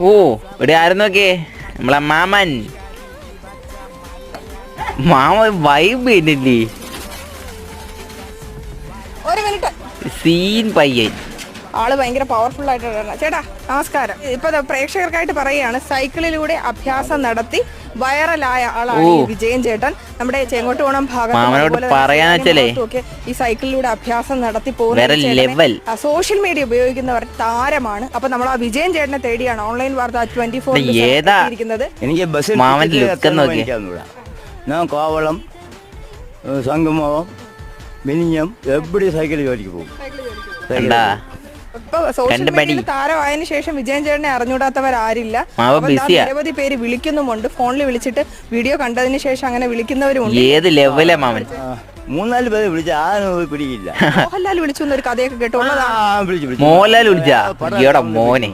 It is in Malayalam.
ഓ ഇവിടെ ആരും നോക്കിയേ? നമ്മളെ മാമൻ. മാമ വൈബ് ഇല്ലേ സീൻ പയ്യൻ. ആൾ ഭയങ്കര പവർഫുൾ ആയിട്ടുള്ള ചേട്ടാ നമസ്കാരം. ഇപ്പൊ പ്രേക്ഷകർക്കായിട്ട് പറയുകയാണ് സൈക്കിളിലൂടെ അഭ്യാസം നടത്തി വൈറലായ ആളാണ് ഈ വിജയൻ ചേട്ടൻ. നമ്മുടെ ചെങ്ങോട്ടുകോണം ഭാഗത്തും ഈ സൈക്കിളിലൂടെ അഭ്യാസം നടത്തി പോകുന്ന സോഷ്യൽ മീഡിയ ഉപയോഗിക്കുന്നവർ താരമാണ്. അപ്പൊ നമ്മൾ ആ വിജയൻ ചേട്ടനെ തേടിയാണ് ഓൺലൈൻ വാർത്ത ട്വന്റി ഫോർ ഇരിക്കുന്നത്. എനിക്ക്. ഞാൻ കോവളം സംഗമം മിനിഞ്ഞം എവിടെ സൈക്കിൾ ജോലിക്ക് പോകും. ഇപ്പൊ സോഷ്യൽ മീഡിയയിൽ. താരമായതിനു ശേഷം വിജയൻ ചേട്ടനെ അറിഞ്ഞൂടാത്തവരാരില്ല നിരവധി പേര് വിളിക്കുന്നുമുണ്ട്. ഫോണിൽ വിളിച്ചിട്ട് വീഡിയോ കണ്ടതിന് ശേഷം അങ്ങനെ വിളിക്കുന്നവരുമുണ്ട്. ഏത് ലെവലാ മാമൻ മൂന്നാൽ പേര് വിളിച്ച ആരും പോയി പിടിക്കില്ല. മോഹൻലാൽ വിളിച്ചു എന്നൊരു കഥയൊക്കെ കേട്ടോ. ആ, വിളിച്ചു, വിളിച്ചു. മോഹൻലാൽ വിളിച്ചാ? മോനെ.